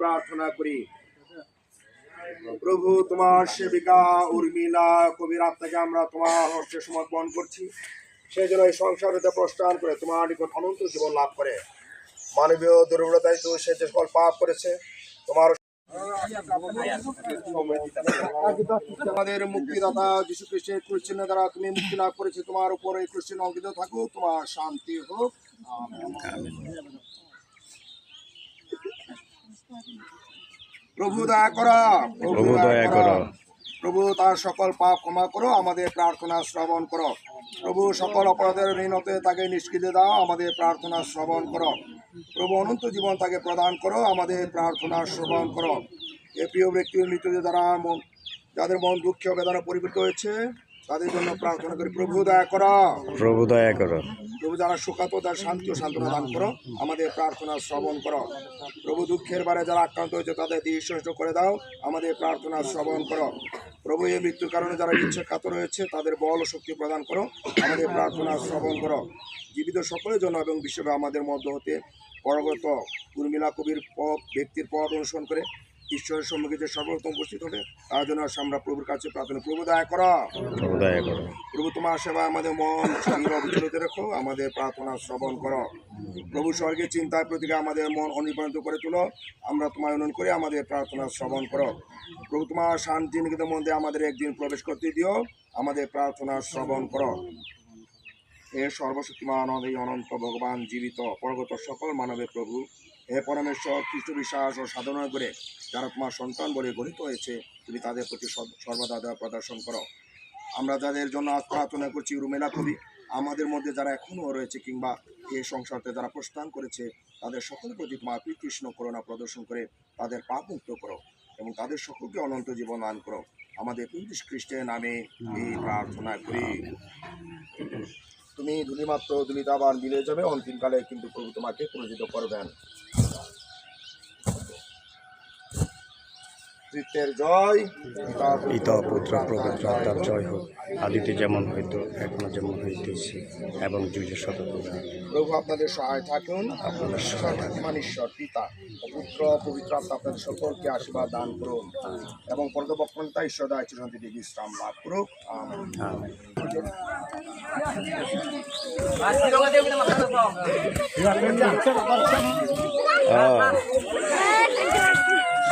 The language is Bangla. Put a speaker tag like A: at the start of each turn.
A: প্রার্থনা করি। প্রভু, তোমার সেবিকা উর্মিলা কবির আত্মাকে আমরা তোমার হচ্ছে সমর্পণ করছি। সেই জন্য এই সংসারতে প্রস্থান করে, তোমার নিকট অনন্ত জীবন লাভ করে। মানবীয় দুর্বলতায় তো সে যে সকল পাপ করেছে, তোমার আমাদের মুক্তিদাতা যীশু খ্রিস্টের ক্রিশ্চিয়ান দ্বারা তুমি মুক্তি লাভ করেছে, তোমার উপরে ক্রিশ্চিয়ান অঙ্কিত থাকুক, তোমার শান্তি হোক। প্রভু দয়া করো
B: প্রভু দয়া করো।
A: প্রভু তার সকল পাপ ক্ষমা করো আমাদের প্রার্থনা শ্রবণ করো। প্রভু সকল অপরাধের ঋণতে তাকে নিষ্কৃতি দাও আমাদের প্রার্থনা শ্রবণ করো। প্রভু অনন্ত জীবন তাকে প্রদান করো আমাদের প্রার্থনা শ্রবণ করো। এ প্রিয় ব্যক্তির দ্বারা মন যাদের মন দুঃখ বেদনা পরিবৃত হয়েছে তাদের জন্য প্রার্থনা করি প্রভু দয়া করো।
B: প্রভু দয়া করো।
A: প্রভু যারা তার শান্তি ও সান্ত্বনা দান করো, আমাদের প্রার্থনা শ্রবণ করো। প্রভু দুঃখের বারে যারা আক্রান্ত হয়েছে, তাদের দৃষ্টি করে দাও, আমাদের প্রার্থনা শ্রবণ করো। প্রভু এই মৃত্যুর কারণে যারা ইচ্ছে রয়েছে, তাদের বল ও শক্তি প্রদান করো, আমাদের প্রার্থনা শ্রবণ করো। জীবিত সকলের জন্য এবং বিশ্ববে আমাদের মধ্য হতে পরগত উর্মিলা কবির পথ, ব্যক্তির পথ অনুসরণ করে ঈশ্বরের সম্মুখে যে সর্বপ্রথম উপস্থিত হবে তার জন্য আমরা প্রভুর কাছে প্রার্থনা প্রভু দয়া করো।
B: প্রভু
A: তোমার সেবা আমাদের মন শরীর অবিচলিত রেখো আমাদের প্রার্থনা শ্রবণ করো। প্রভু স্বর্গের চিন্তার প্রতিকে আমাদের মন অনুপ্রাণিত করে তুলো আমরা তোমার অনুন করে আমাদের প্রার্থনা শ্রবণ করো। প্রভু তোমার শান্তি নিকেতন মধ্যে আমাদের একদিন প্রবেশ করতে দিও আমাদের প্রার্থনা শ্রবণ করো। এ সর্বশক্তিমান অনন্ত ভগবান জীবিত অপরগত সকল মানবের প্রভু হে পরমেশ্বর, খ্রিস্ট বিশ্বাস ও সাধনা করে যারা তোমার সন্তান বলে গঠিত হয়েছে, তুমি তাদের প্রতি সর্বদা দয়া প্রদর্শন করো। আমরা যাদের জন্য আজ প্রার্থনা করছি, রুমেলা কবি, আমাদের মধ্যে যারা এখনও রয়েছে কিংবা এই সংসারতে যারা প্রস্থান করেছে, তাদের সকলের প্রতি তোমার কৃষ্ণ করোনা প্রদর্শন করে তাদের পাপ মুক্ত করো এবং তাদের সকলকে অনন্ত জীবন দান করো। আমাদের পৃথিবী খ্রিস্টের নামে এই প্রার্থনা করি। তুমি ধুলিমাত্র ধুলিতাবান মিলে যাবে। অন্তিমকালে কিন্তু প্রভু তোমাকে পুরোজিত করবেন। তৃতীয়ের জয় পিতা
B: পিতা পুত্র পবিত্র আত্মার জয় হোক। আদিতে যেমন হইতো এখনও যেমন হইতেছে এবং যুগে শতক
A: প্রভু আপনাদের সহায় থাকুন।
B: আপনাদের সহায়
A: ঈশ্বর পিতা। ও পুত্র পবিত্র আত্মা আপনাদের সকলকে আশীর্বাদ দান করুন এবং পরদবক্ষণতা ঈশ্বর দায় চিরন্তি বিশ্রাম লাভ করুক। আমেন।